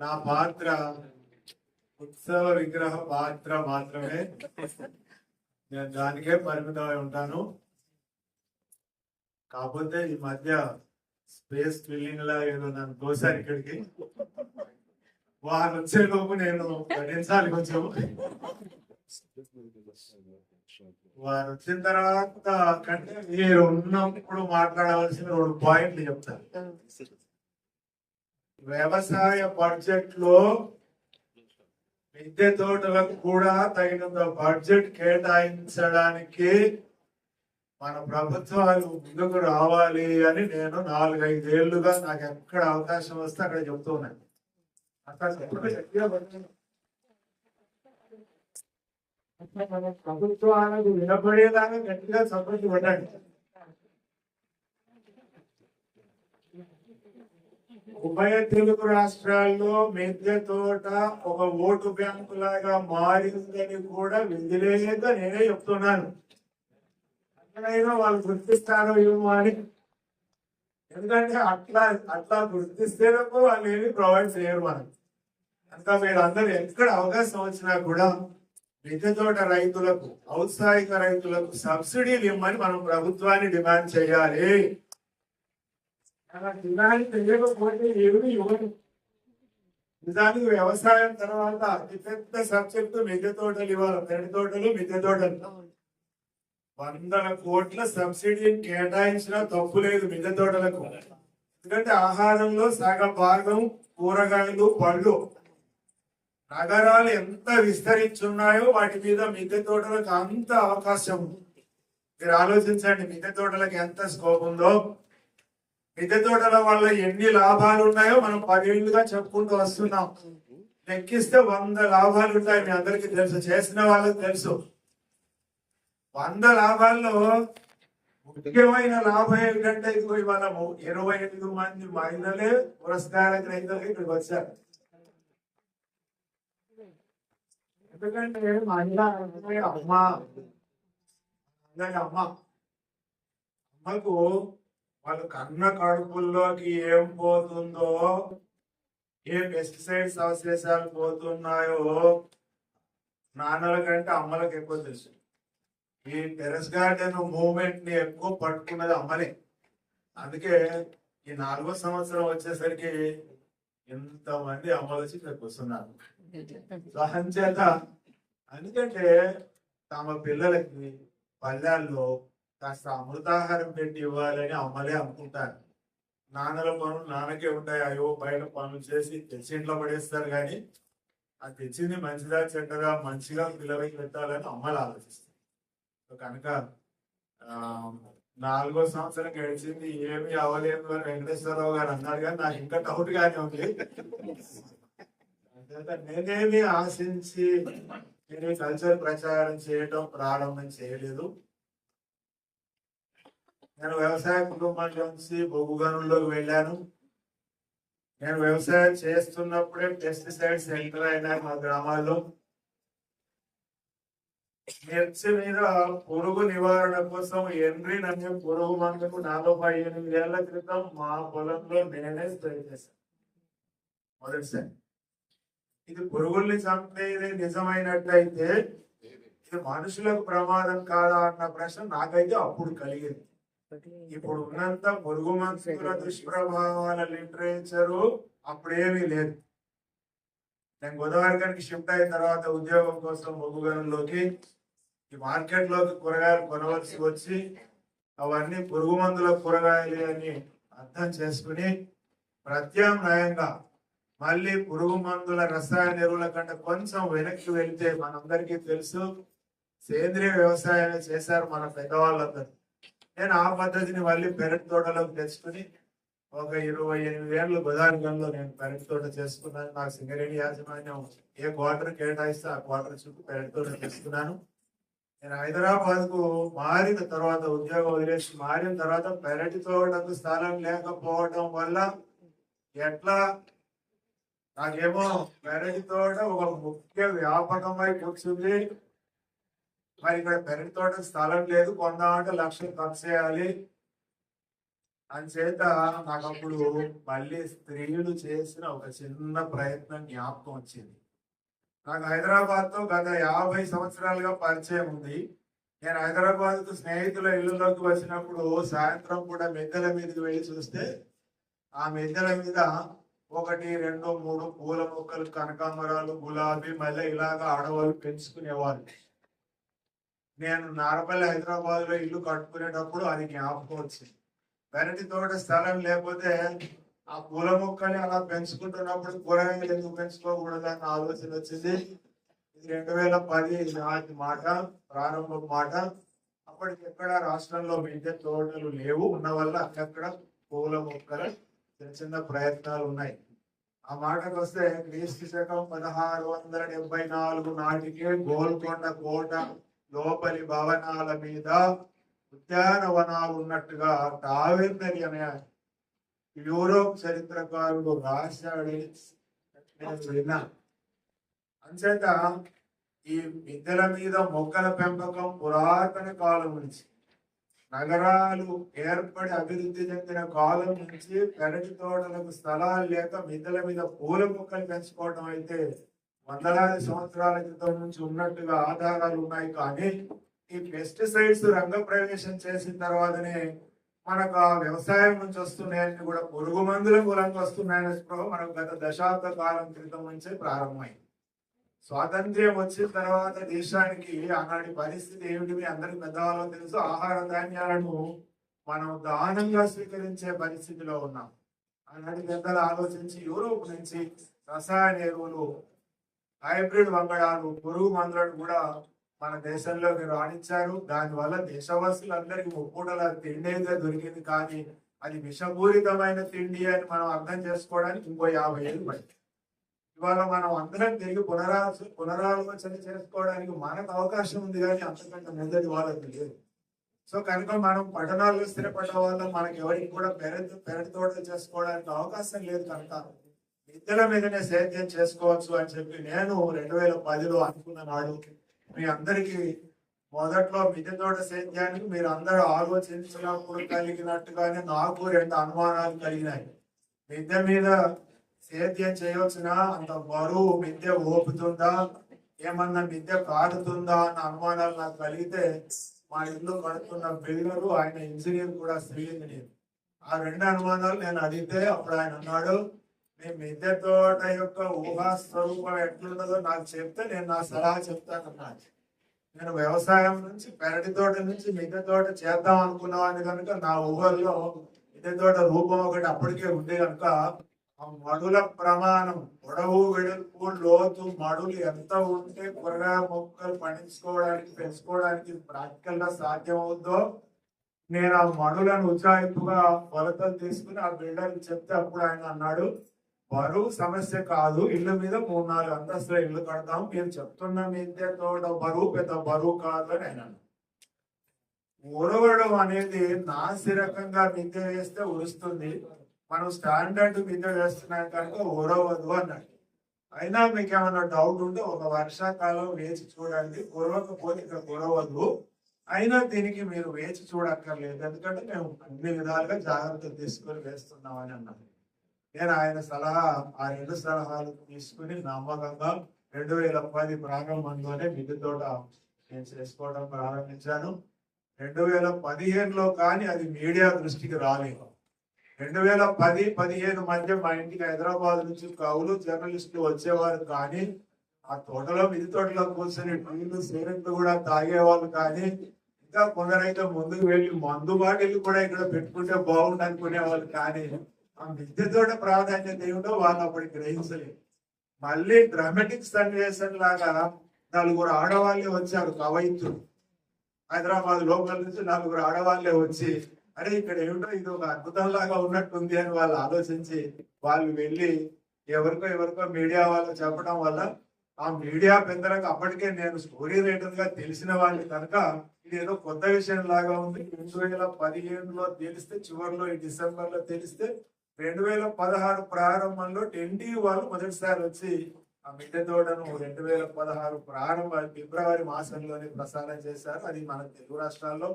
నా పాత్ర ఉత్సవ విగ్రహ పాత్ర మాత్రమే. నేను దానికే పరిమితమై ఉంటాను. కాకపోతే ఈ మధ్య స్పేస్ ఫిల్లింగ్ లా ఏదో నన్ను తోసారు ఇక్కడికి. వారు వచ్చే లోపు నేను భరించాలి కొంచెం. వారు వచ్చిన తర్వాత కంటే మీరు ఉన్నప్పుడు మాట్లాడవలసిన రెండు పాయింట్లు చెప్తాను. వ్యవసాయ బడ్జెట్లో మిద్దె తోటలకు కూడా తగినంత బడ్జెట్ కేటాయించడానికి మన ప్రభుత్వాలు ముందుకు రావాలి అని నేను నాలుగైదేళ్ళుగా నాకు ఎక్కడ అవకాశం వస్తే అక్కడ చెప్తున్నాను ప్రభుత్వాలకు వినపడేలాగా గట్టిగా సపోర్ట్ ఉభయ తెలుగు రాష్ట్రాల్లో మిద్దె తోట ఒక ఓటు బ్యాంకు లాగా మారిందని కూడా విధిలేక నేనే చెప్తున్నాను. ఎక్కడైనా వాళ్ళు గుర్తిస్తారో ఏమో అని. ఎందుకంటే అట్లా అట్లా గుర్తిస్తేనకు వాళ్ళు ఏమి ప్రొవైడ్ చేయరు మనం అంతా మీరందరూ ఎక్కడ అవకాశం వచ్చినా కూడా మిద్దె తోట రైతులకు ఔత్సాహిక రైతులకు సబ్సిడీలు ఇవ్వమని మనం ప్రభుత్వాన్ని డిమాండ్ చేయాలి. అలా డిమాండ్ చేయకపోతే ఏమి ఇవ్వరు నిజానికి వ్యవసాయం తర్వాత అతిపెద్ద సబ్జెక్టు మిద్దె తోటలు ఇవ్వాలి పెరటి తోటలు మిద్దె తోటలు. వందల కోట్ల సబ్సిడీ కేటాయించినా తప్పు లేదు మిద్దె తోటలకు. ఎందుకంటే ఆహారంలో సగ భాగం కూరగాయలు పళ్ళు. నగరాలు ఎంత విస్తరించున్నాయో వాటి మీద మిద్దె తోటలకు అంత అవకాశం ఉంది. మీరు ఆలోచించండి మిద్దె తోటలకు ఎంత స్కోప్ ఉందో. మిద్దె తోటల వల్ల ఎన్ని లాభాలు ఉన్నాయో మనం పదేళ్ళుగా చెప్పుకుంటూ వస్తున్నాం. లెక్కిస్తే వంద లాభాలు ఉంటాయి మీ అందరికీ తెలుసు చేసిన వాళ్ళకి తెలుసు. వంద లాభాల్లో ముఖ్యమైన లాభం ఏమిటంటే ఇదిగో ఇవాళ ఇరవై ఐదు మంది మహిళలే పురస్కార గ్రహీతలు ఇక్కడికి వచ్చారు. ఎందుకంటే మహిళ అమ్మ. అందరి అమ్మ. అమ్మకు వాళ్ళు కన్న కడుపుల్లోకి ఏం పోతుందో ఏ పెస్టిసైడ్స్ అవశేషాలు పోతున్నాయో నాన్నల కంటే అమ్మలకు ఎక్కువ తెలుసు. ఈ టెరెస్ గార్డెన్ మూమెంట్ని ఎక్కువ పట్టుకున్నది అమ్మలే. అందుకే ఈ నాలుగో సంవత్సరం వచ్చేసరికి ఎంతమంది అమ్మలు వచ్చి ఇక్కడికి వస్తున్నారు. సహంచేత ఎందుకంటే తమ పిల్లలకి పల్లెల్లో కాస్త అమృతాహారం పెట్టి ఇవ్వాలని అమ్మలే అనుకుంటారు. నాన్నల పనులు నాన్నకే ఉంటాయి. అయ్యో బయట పనులు చేసి తెచ్చి ఇంట్లో పడేస్తారు కానీ అది తెచ్చింది మంచిదా చెడ్డదా మంచిగా పిల్లలకి పెట్టాలని అమ్మలు ఆలోచిస్తారు. కనుక నాలుగో సంవత్సరం గడిచింది ఏమి అవ్వలేదు అని వెంకటేశ్వరరావు గారు అన్నారు కానీ నాకు ఇంకా డౌట్ గానే ఉంది. నేనేమి ఆశించి నేను కల్చర్ ప్రచారం చేయటం ప్రారంభం చేయలేదు. నేను వ్యవసాయ కుటుంబం నుంచి బొగ్గుగనుల్లోకి వెళ్ళాను. నేను వ్యవసాయం చేస్తున్నప్పుడే పెస్టిసైడ్స్ ఎంటర్ అయినాయి మా గ్రామాల్లో. మిర్చి మీద పురుగు నివారణ కోసం ఎండ్రిన్ అనే పురుగు మందుకు నలభై ఎనిమిది ఏళ్ళ క్రితం మా పొలంలో నేనే స్ప్రే చేశాను. మొదటిసారి. ఇది పురుగుల్ని చంపేది నిజమైనట్లయితే ఇది మనుషులకు ప్రమాదం కాదా అన్న ప్రశ్న నాకైతే అప్పుడు కలిగింది. ఇప్పుడు ఉన్నంత పురుగు మందుల దుష్ప్రభావాల లిటరేచరు అప్పుడేమీ లేదు. నేను గోదావరికానికి షిఫ్ట్ అయిన తర్వాత ఉద్యోగం కోసం బొగ్గుగనంలోకి ఈ మార్కెట్లోకి కూరగాయలు కొనవలసి వచ్చి అవన్నీ పురుగు మందుల కూరగాయలు అని అర్థం చేసుకుని ప్రత్యామ్నాయంగా మళ్ళీ పురుగు మందుల రసాయన ఎరువుల కంటే కొంచెం వెనక్కి వెళ్తే మనందరికీ తెలుసు సేంద్రియ వ్యవసాయం చేశారు మన పెద్దవాళ్ళందరూ. నేను ఆ పద్ధతిని మళ్ళీ పెరటి తోటలోకి తెచ్చుకుని ఒక ఇరవై ఎనిమిది ఏళ్ళు గోదావరిలో నేను పెరటి తోట చేసుకున్నాను. నాకు సింగరేణి యాజమాన్యం ఏ క్వార్టర్ కేటాయిస్తే ఆ క్వార్టర్ చుట్టూ పెరటి తోట చేసుకున్నాను. నేను హైదరాబాద్కు మారిన తర్వాత ఉద్యోగం వదిలేసి మారిన తర్వాత పెరటి తోటకు స్థలం లేకపోవడం వల్ల ఎట్లా? నాకేమో పెరటి తోట ఒక ముఖ్య వ్యాపకమై కూర్చుంది. మరి ఇక్కడ పెరటి తోట స్థలం లేదు కొందామంటే లక్షలు ఖర్చు చేయాలి. అంచేత నాకు అప్పుడు మళ్ళీ స్త్రీలు చేసిన ఒక చిన్న ప్రయత్నం జ్ఞాపకం వచ్చింది. నాకు హైదరాబాద్తో గత యాభై సంవత్సరాలుగా పరిచయం ఉంది. నేను హైదరాబాద్కు స్నేహితుల ఇళ్ళలోకి వచ్చినప్పుడు సాయంత్రం కూడా మిద్దెల మీదకి వెళ్ళి చూస్తే ఆ మిద్దెల మీద ఒకటి రెండు మూడు పూల మొక్కలు కనకాంబరాలు గులాబీ మళ్ళీ ఇలాగా ఆడవాళ్ళు పెంచుకునేవాళ్ళు నేను నారపల్లి హైదరాబాద్లో ఇల్లు కట్టుకునేటప్పుడు అది జ్ఞాపకం వచ్చింది. వెరటి తోట స్థలం లేకపోతే ఆ పూల మొక్కని అలా పెంచుకుంటున్నప్పుడు కూరగాయలు ఎందుకు పెంచుకోకూడదు అన్న ఆలోచన వచ్చింది. ఇది రెండు వేల పది నాటి మాట ప్రారంభ మాట. అప్పటికి ఎక్కడ రాష్ట్రంలో మిద్దె తోటలు లేవు ఉన్న వల్ల అక్కడక్కడ పూల మొక్కలు చిన్న చిన్న ప్రయత్నాలు ఉన్నాయి. ఆ మాటకు వస్తే క్రీస్తు శకం పదహారు వందల డెబ్బై నాలుగు నాటికే గోల్కొండ కోట లోపలి భవనాల మీద ఉద్యానవనాలు ఉన్నట్టుగా టావెర్నరీ అనే యూరోప్ చరిత్రకారుడు రాశాడు నేను విన్నాను అంచేత ఈ మిద్దెల మీద మొక్కల పెంపకం పురాతన కాలం నుంచి నగరాలు ఏర్పడి అభివృద్ధి చెందిన కాలం నుంచి పెరటి తోటలకు స్థలాలు లేక మిద్దెల మీద పూల మొక్కలు పెంచుకోవడం అయితే వందలాది సంవత్సరాల క్రితం నుంచి ఉన్నట్టుగా ఆధారాలు ఉన్నాయి కానీ ఈ పెస్టిసైడ్స్ రంగ ప్రవేశం చేసిన తర్వాతనే మనకు ఆ వ్యవసాయం నుంచి వస్తున్నాయని కూడా పురుగు మందుల మూలంగా వస్తున్నాయని స్పృహ మనకు గత దశాబ్ద కాలం క్రితం నుంచే ప్రారంభమైంది. స్వాతంత్ర్యం వచ్చిన తర్వాత దేశానికి ఆనాటి పరిస్థితి ఏమిటి మీ అందరికి పెద్దవాళ్ళు తెలుసు. ఆహార ధాన్యాలను మనం దానంగా స్వీకరించే పరిస్థితిలో ఉన్నాం. ఆనాటి పెద్దలు ఆలోచించి యూరోప్ నుంచి రసాయన ఎరువులు హైబ్రిడ్ వంగడాలు పురుగు మందులను కూడా మన దేశంలోకి రాణించారు. దానివల్ల దేశవాసులందరికీ ముప్పూటల తిండేగా దొరికింది. కానీ అది విషపూరితమైన తిండి అని మనం అర్థం చేసుకోవడానికి ఇంకో యాభై ఏళ్ళు పట్టింది. ఇవాళ మనం అందరం తిరిగి పునరా పునరాలోచన చేసుకోవడానికి మనకు అవకాశం ఉంది కానీ అంతకంటే ముందది వాళ్ళకి లేదు. సో కనుక మనం పట్టణాల్లో స్థిరపడ్డ వల్ల మనకి ఎవరికి కూడా పెరటి పెరటి తోటలు చేసుకోవడానికి అవకాశం లేదు కనుక ఇద్దరి మీదనే సేద్యం చేసుకోవచ్చు అని చెప్పి నేను రెండు వేల పదిలో అనుకున్న నాడు మీ అందరికీ మొదట్లో మిద్దె తోట సేద్యానికి మీరు అందరూ ఆలోచించినప్పుడు కలిగినట్టుగానే నాకు రెండు అనుమానాలు కలిగినాయి. మిద్దె మీద సేద్యం చేయవచ్చునా? అంత బరువు మిద్దె ఓపుతుందా ఏమన్నా మిద్దె కాటుతుందా అన్న అనుమానాలు నాకు కలిగితే మా ఇల్లు కడుతున్న బిల్డరు ఆయన ఇంజనీర్ కూడా స్త్రీ ఇంజనీర్. ఆ రెండు అనుమానాలు నేను అడిగితే అప్పుడు ఆయన అన్నాడు మీ మిద్దె తోట యొక్క ఊహా స్వరూపం ఎట్లున్నదో నాకు చెప్తే నేను నా సలహా చెప్తాను అన్నాడు. నేను వ్యవసాయం నుంచి పెరటి తోట నుంచి మిద్దె తోట చేద్దాం అనుకున్నాను కనుక నా ఊహల్లో మిద్దె తోట రూపం ఒకటి అప్పటికే ఉంది కనుక ఆ మడుల ప్రమాణం పొడవు వెడల్పు లోతు మడులు ఎంత ఉంటే కూరగాయ మొక్కలు పండించుకోవడానికి పెంచుకోవడానికి ప్రాక్టికల్గా సాధ్యం నేను ఆ మడులను ఉజ్జాయింపుగా కొలతలు తీసుకుని ఆ బిల్డర్ చెప్తే అప్పుడు ఆయన అన్నాడు బరువు సమస్య కాదు ఇల్లు మీద మూడు నాలుగు అంతస్తుల ఇల్లు కడతాం. మీరు చెప్తున్న మిద్దె తోడ బరువు పెద్ద బరువు కాదు అని ఆయన ఉరవడం అనేది నాసి రకంగా మిద్దె వేస్తే ఉరుస్తుంది. మనం స్టాండర్డ్ మిద్దె వేస్తున్నాం కనుక ఉరవదు అన్నాడు. అయినా మీకు ఏమైనా డౌట్ ఉంటే ఒక వర్షాకాలం వేచి చూడండి. ఉరవకపోతే ఇక్కడ ఉరవదు అయినా దీనికి మీరు వేచి చూడక్కర్లేదు. ఎందుకంటే మేము అన్ని విధాలుగా జాగ్రత్తలు తీసుకొని వేస్తున్నామని అన్నాడు నేను ఆయన సలహా ఆ రెండు సలహాలు తీసుకుని నమ్మకంగా రెండు వేల పది ప్రారంభంలోనే మిద్దె తోట నేను చేసుకోవడం ప్రారంభించాను. రెండు వేల పదిహేనులో కానీ అది మీడియా దృష్టికి రాలేదు. రెండు వేల పది పదిహేను మధ్య మా ఇంటికి హైదరాబాద్ నుంచి కవులు జర్నలిస్టులు వచ్చేవారు కానీ ఆ తోటలో మిది తోటలో కూర్చొని టీలు సిగరెట్లు కూడా తాగేవాళ్ళు కానీ ఇంకా కొందరైతే ముందుకు వెళ్ళి మందు బాటిల్ కూడా ఇక్కడ పెట్టుకుంటే బాగుండు అనుకునేవాళ్ళు కానీ ఆ మిద్దె ప్రాధాన్యత ఏమిటో వాళ్ళు అప్పుడు గ్రహించలేదు. మళ్ళీ డ్రామాటిక్ సన్నివేశం లాగా నలుగురు ఆడవాళ్ళే వచ్చారు కవయిత్రులు. హైదరాబాద్ లోపల నుంచి నలుగురు ఆడవాళ్ళే వచ్చి అరే ఇక్కడ ఏమిటో ఇది ఒక అద్భుతం లాగా ఉన్నట్టుంది అని వాళ్ళు ఆలోచించి వాళ్ళు వెళ్ళి ఎవరికో ఎవరికో మీడియా వాళ్ళు చెప్పడం వల్ల ఆ మీడియా పెద్దలకు అప్పటికే నేను స్టోరీ రైటర్గా తెలిసిన వాళ్ళు కనుక ఇది ఏదో కొత్త విషయం లాగా ఉంది. రెండు వేల పదిహేనులో తెలిస్తే చివరిలో ఈ డిసెంబర్లో తెలిస్తే రెండు వేల పదహారు ప్రారంభంలో టెన్టీ వాళ్ళు మొదటిసారి వచ్చి ఆ మిద్దె తోటను రెండు వేల పదహారు ప్రారంభ ఫిబ్రవరి మాసంలోనే ప్రసారం చేశారు. అది మన తెలుగు రాష్ట్రాల్లో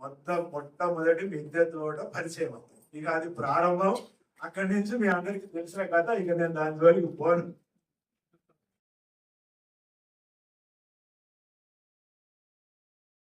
మొత్తం మొట్టమొదటి మిద్దె తోట పరిచయం ఇక అది ప్రారంభం. అక్కడి నుంచి మీ అందరికి తెలిసిన కథ ఇక నేను దాని జోలికి పోను.